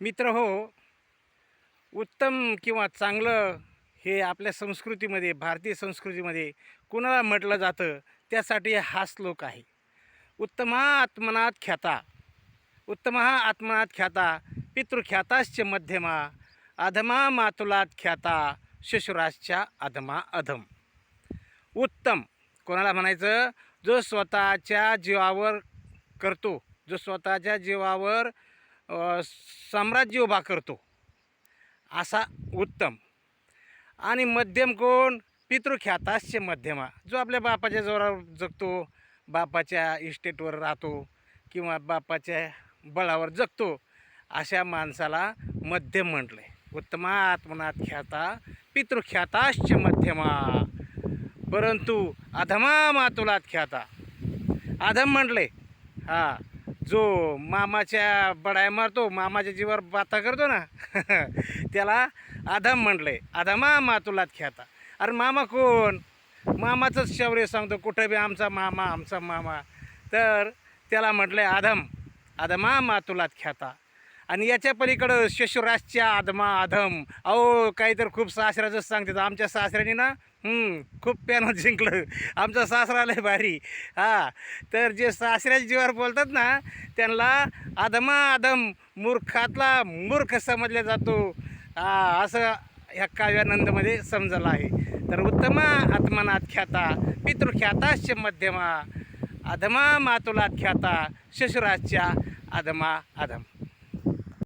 मित्र हो उत्तम किंवा चांगलं हे आपल्या संस्कृतीमध्ये भारतीय संस्कृतीमध्ये कुणाला म्हटलं जातं त्यासाठी हा श्लोक आहे. उत्तमा आत्मनात ख्याता उत्तमा आत्मनात ख्याता पितृख्याताश्च मध्यमा अधमा मातुलात ख्याता शिशुराजच्या अधमा अधम. उत्तम कोणाला म्हणायचं? जो स्वतःच्या जीवावर करतो जो स्वतःच्या जीवावर साम्राज्य उभा करतो. असा उत्तम. आणि मध्यम कोण? पितृख्याताश्च मध्यमा. जो आपल्या बापाच्या जोरावर जगतो बापाच्या इस्टेटवर राहतो किंवा बापाच्या बळावर जगतो अशा माणसाला मध्यम म्हटलं. आहे उत्तमा आत्मनात ख्याता पितृख्याताश्च मध्यमा. परंतु अधमा मातुलात ख्याता. अधम म्हटले. हां. जो मामाच्या बडाय मारतो मामाच्या जीवावर बाता करतो ना त्याला अधम म्हटले आधमा मातुलात ख्याता अरे मामा कोण? मामाचंच शौर्य सांगतो कुठं बी आमचा मामा आमचा मामा. तर त्याला म्हटलं आधम आधमा मातुलात ख्याता आणि याच्या पलीकडं शिशुराजच्या आदमा अधम अहो काही तर खूप सासऱ्याचंच सांगते आमच्या सासऱ्याने ना खूप प्यानं जिंकलं. आमचा सासरा लय भारी. हा. तर जे सासऱ्याच्या जीवावर बोलतात ना त्यांना आदमा आदम मूर्खातला मूर्ख समजला जातो. हा असं ह्या काव्यानंदमध्ये समजलं आहे. तर उत्तमा आत्मनात ख्याता पितृख्याताश्च मध्यमा अधमा मातुलात ख्याता शिशुराजच्या अधमा अधम